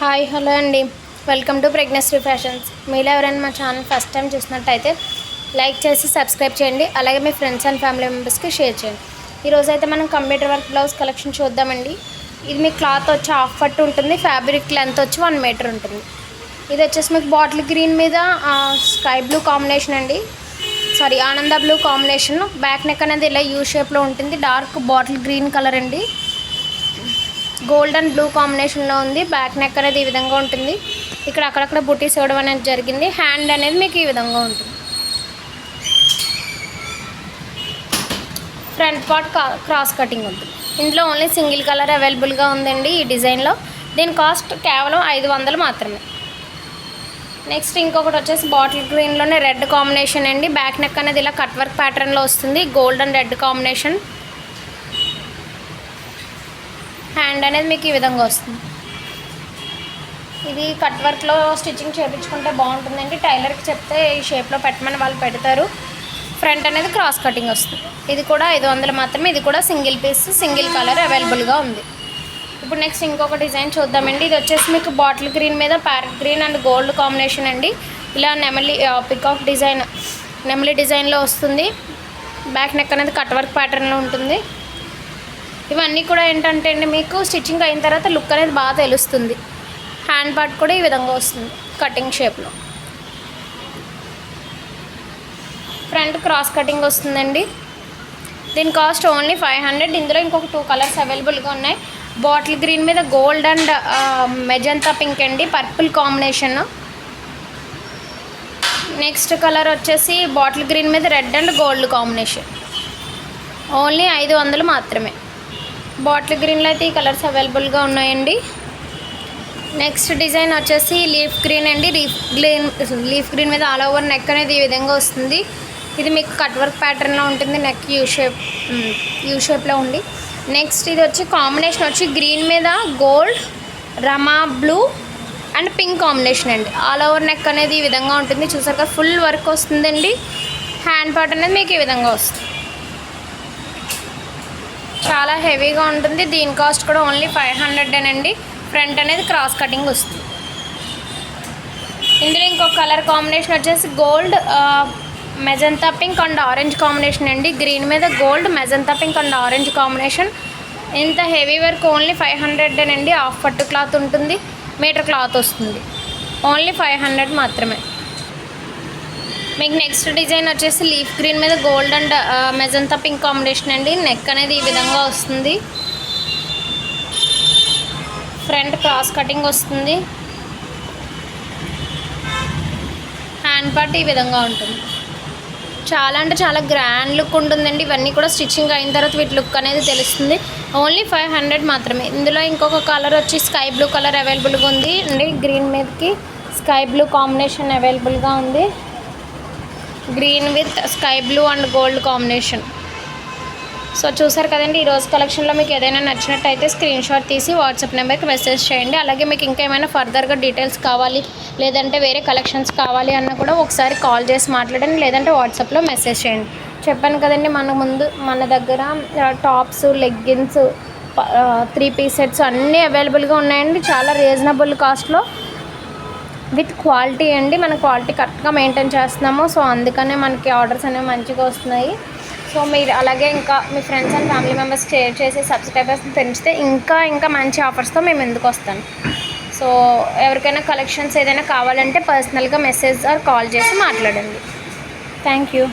Hi hello అండి. Welcome to pregnancy fashions. మీలో ఎవరైనా మా ఛానల్ ఫస్ట్ టైం చూసినట్టయితే లైక్ చేసి సబ్స్క్రైబ్ చేయండి. అలాగే మీ ఫ్రెండ్స్ అండ్ ఫ్యామిలీ మెంబర్స్కి షేర్ చేయండి. ఈరోజు అయితే మనం కంప్యూటర్ వర్క్ బ్లౌజ్ కలెక్షన్ చూద్దామండి. ఇది మీ క్లాత్ వచ్చి హాఫ్ పట్టు ఉంటుంది ఫ్యాబ్రిక్ లెంత్ వచ్చి వన్ మీటర్ ఉంటుంది. ఇది వచ్చేసి మీకు బాటిల్ గ్రీన్ మీద స్కై బ్లూ కాంబినేషన్ అండి. సారీ ఆనంద బ్లూ కాంబినేషన్. బ్యాక్ నెక్ అనేది ఇలా యూ షేప్లో ఉంటుంది. డార్క్ బాటిల్ గ్రీన్ కలర్ అండి. గోల్డ్ అండ్ బ్లూ కాంబినేషన్లో ఉంది. బ్యాక్ నెక్ అనేది ఈ విధంగా ఉంటుంది. ఇక్కడ అక్కడక్కడ బుటీస్ ఇవ్వడం అనేది జరిగింది. హ్యాండ్ అనేది మీకు ఈ విధంగా ఉంటుంది. ఫ్రంట్ పార్ట్ క్రాస్ కటింగ్ ఉంటుంది ఇందులో ఓన్లీ సింగిల్ కలర్ అవైలబుల్గా ఉందండి ఈ డిజైన్లో. దీని కాస్ట్ కేవలం ఐదు వందలు మాత్రమే. నెక్స్ట్ ఇంకొకటి వచ్చేసి బాటిల్ గ్రీన్లోనే రెడ్ కాంబినేషన్ అండి. బ్యాక్ నెక్ అనేది ఇలా కట్ వర్క్ ప్యాటర్న్లో వస్తుంది. Gold and red combination. Hand అనేది మీకు ఈ విధంగా వస్తుంది. ఇది కట్ వర్క్లో స్టిచ్చింగ్ చేయించుకుంటే బాగుంటుందండి. టైలర్కి చెప్తే ఈ షేప్లో పెట్టమని వాళ్ళు పెడతారు. ఫ్రంట్ అనేది క్రాస్ కటింగ్ వస్తుంది. ఇది కూడా ఐదు వందలు మాత్రమే. ఇది కూడా సింగిల్ పీస్ సింగిల్ కలర్ అవైలబుల్గా ఉంది. ఇప్పుడు నెక్స్ట్ ఇంకొక డిజైన్ చూద్దామండి. ఇది వచ్చేసి మీకు బాటిల్ గ్రీన్ మీద parrot green and gold combination అండి. ఇలా నెమలి పికాక్ డిజైన్ నెమలి డిజైన్లో వస్తుంది. బ్యాక్ నెక్ అనేది కట్ వర్క్ ప్యాటర్న్లో ఉంటుంది. ఇవన్నీ కూడా ఏంటంటే అండి మీకు స్టిచ్చింగ్ అయిన తర్వాత లుక్ అనేది బాగా తెలుస్తుంది. హ్యాండ్ పార్ట్ కూడా ఈ విధంగా వస్తుంది కటింగ్ షేప్లో. ఫ్రంట్ క్రాస్ కటింగ్ వస్తుందండి. దీని కాస్ట్ ఓన్లీ ఫైవ్ హండ్రెడ్. ఇందులో ఇంకొక టూ కలర్స్ అవైలబుల్గా ఉన్నాయి. బాటిల్ గ్రీన్ మీద గోల్డ్ అండ్ మెజంతా పింక్ అండి పర్పుల్ కాంబినేషన్. నెక్స్ట్ కలర్ వచ్చేసి బాటిల్ గ్రీన్ మీద red and gold combination. Only ఐదు వందలు మాత్రమే. బాటిల్ గ్రీన్లో అయితే ఈ కలర్స్ అవైలబుల్గా ఉన్నాయండి. నెక్స్ట్ డిజైన్ వచ్చేసి లీఫ్ గ్రీన్ అండి. లీఫ్ గ్రీన్ లీఫ్ గ్రీన్ మీద ఆల్ ఓవర్ నెక్ అనేది ఈ విధంగా వస్తుంది. ఇది మీకు కట్ వర్క్ ప్యాటర్న్లో ఉంటుంది నెక్ యూ షేప్ యూ షేప్లో ఉండి నెక్స్ట్ ఇది వచ్చి కాంబినేషన్ వచ్చి గ్రీన్ మీద గోల్డ్ రమా బ్లూ అండ్ పింక్ కాంబినేషన్ అండి. ఆల్ ఓవర్ నెక్ అనేది ఈ విధంగా ఉంటుంది. చూసారు కదా ఫుల్ వర్క్ వస్తుందండి. హ్యాండ్ పార్ట్ అనేది మీకు ఈ విధంగా వస్తుంది. చాలా హెవీగా ఉంటుంది. దీని కాస్ట్ కూడా ఓన్లీ ఫైవ్ హండ్రెడ్ అండి ఫ్రంట్ అనేది క్రాస్ కటింగ్ వస్తుంది. ఇందులో ఇంకొక కలర్ కాంబినేషన్ వచ్చేసి gold magenta pink and orange combination అండి. గ్రీన్ మీద gold magenta pink and orange combination. ఇంత heavy work only five hundred అండి హాఫ్ పట్టు క్లాత్ ఉంటుంది. మీటర్ క్లాత్ వస్తుంది. ఓన్లీ ఫైవ్ హండ్రెడ్ మాత్రమే. మీకు నెక్స్ట్ డిజైన్ వచ్చేసి లీఫ్ గ్రీన్ మీద gold and magenta pink combination అండి. నెక్ అనేది ఈ విధంగా వస్తుంది. ఫ్రంట్ క్రాస్ కటింగ్ వస్తుంది. హ్యాండ్ పార్ట్ ఈ విధంగా ఉంటుంది. చాలా అంటే చాలా గ్రాండ్ లుక్ ఉంటుందండి. ఇవన్నీ కూడా స్టిచ్చింగ్ అయిన తర్వాత వీటి లుక్ అనేది తెలుస్తుంది. ఓన్లీ ఫైవ్ హండ్రెడ్ మాత్రమే. ఇందులో ఇంకొక కలర్ వచ్చి స్కై బ్లూ కలర్ అవైలబుల్గా ఉంది. అండి గ్రీన్ మీదకి స్కై బ్లూ కాంబినేషన్ అవైలబుల్గా ఉంది. Green with sky blue and gold combination. So చూసారు కదండి ఈరోజు కలెక్షన్లో మీకు ఏదైనా నచ్చినట్టయితే స్క్రీన్ షాట్ తీసి వాట్సాప్ నెంబర్కి మెసేజ్ చేయండి. అలాగే మీకు ఇంకా ఏమైనా ఫర్దర్గా డీటెయిల్స్ కావాలి లేదంటే వేరే కలెక్షన్స్ కావాలి అన్న కూడా ఒకసారి కాల్ చేసి మాట్లాడండి లేదంటే వాట్సాప్లో మెసేజ్ చేయండి. చెప్పాను కదండి మన ముందు మన దగ్గర tops leggings three piece sets అన్నీ అవైలబుల్గా ఉన్నాయండి. చాలా రీజనబుల్ కాస్ట్లో విత్ క్వాలిటీ అండి. మన క్వాలిటీ కరెక్ట్గా మెయింటైన్ చేస్తున్నాము. సో అందుకనే మనకి ఆర్డర్స్ అనేవి మంచిగా వస్తున్నాయి. సో మీరు అలాగే ఇంకా మీ friends and family members share చేసి సబ్స్క్రైబర్స్ పెంచితే ఇంకా ఇంకా మంచి ఆఫర్స్తో మేము ఎందుకు వస్తాను సో ఎవరికైనా కలెక్షన్స్ ఏదైనా కావాలంటే పర్సనల్గా మెసేజ్ ఆర్ కాల్ చేసి మాట్లాడండి. Thank you.